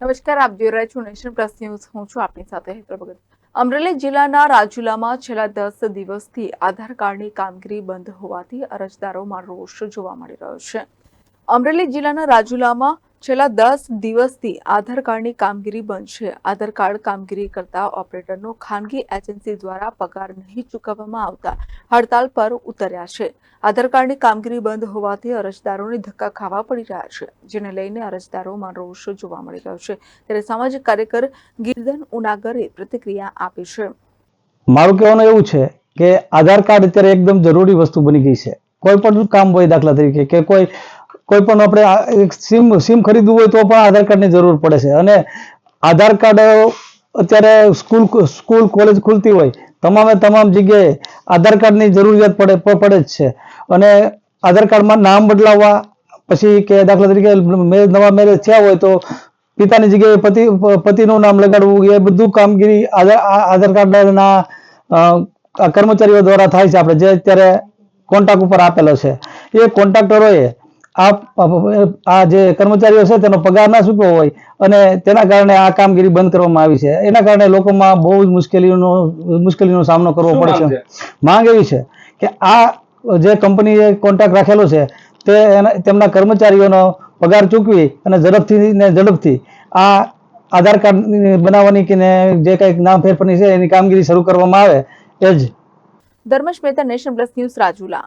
નમસ્કાર, આપ જોઈ રહ્યા છો નેશન પ્લસ ન્યૂઝ. હું છું આપની સાથે ભગત. અમરેલી જિલ્લાના રાજુલામાં છેલ્લા દસ દિવસથી આધાર કાર્ડની કામગીરી બંધ હોવાથી અરજદારોમાં રોષ જોવા મળી રહ્યો છે. અમરેલી જિલ્લાના રાજુલામાં છેલ્લા દસ દિવસથી આધાર કાર્ડની કામગીરી બંધ છે. આધાર કાર્ડ કામગીરી કરતા ઓપરેટરનો ખાનગી એજન્સી દ્વારા પગાર નહીં ચૂકવવામાં આવતા હડતાલ પર ઉતર્યા છે. આધાર કાર્ડની કામગીરી બંધ હોવાથી અરજદારોને ધક્કા ખાવા પડી રહ્યા છે, જેને લઈને અરજદારોમાં રોષ જોવા મળી રહ્યો છે. ત્યારે સામાજિક કાર્યકર ગિરધન ઉનાગરે પ્રતિક્રિયા આપી છે. મારું કહેવાનું એવું છે કે આધાર કાર્ડ અત્યારે એકદમ જરૂરી વસ્તુ બની ગઈ છે. કોઈ પણ કામ હોય દાખલા તરીકે કે કોઈ કોઈ પણ આપણે સિમ સિમ ખરીદવું હોય તો પણ આધાર કાર્ડની જરૂર પડે છે. અને આધાર કાર્ડ અત્યારે સ્કૂલ સ્કૂલ, કોલેજ ખુલતી હોય, તમામે તમામ જગ્યાએ આધાર કાર્ડની જરૂરિયાત પડે પડે જ છે. અને આધાર કાર્ડમાં નામ બદલાવવા, પછી કે દાખલા તરીકે મેરેજ નવા મેરેજ થયા હોય તો પિતાની જગ્યાએ પતિ, પતિનું નામ લગાડવું, એ બધું કામગીરી આધાર કાર્ડના કર્મચારીઓ દ્વારા થાય છે આપણે, જે અત્યારે કોન્ટ્રાક્ટ ઉપર આપેલો છે. એ કોન્ટ્રાક્ટરોએ આ જે કર્મચારીઓ છે તેનો પગાર ના ચૂકવ્યો હોય અને તેના કારણે આ કામગીરી બંધ કરવામાં આવી છે. એના કારણે લોકોમાં બહુ જ મુશ્કેલીનો મુશ્કેલીનો સામનો કરવો પડે છે. માંગ એવી છે કે આ જે કંપનીએ કોન્ટ્રાક્ટ રાખેલો છે તે તેમના કર્મચારીઓનો પગાર ચૂકવી અને ઝડપથી ને ઝડપથી આ આધાર કાર્ડ બનાવવાની કે ને જે કંઈક નામ ફેરફારની છે એની કામગીરી શરૂ કરવામાં આવે એ જ. Dharmesh Mehta nation plus news Rajula.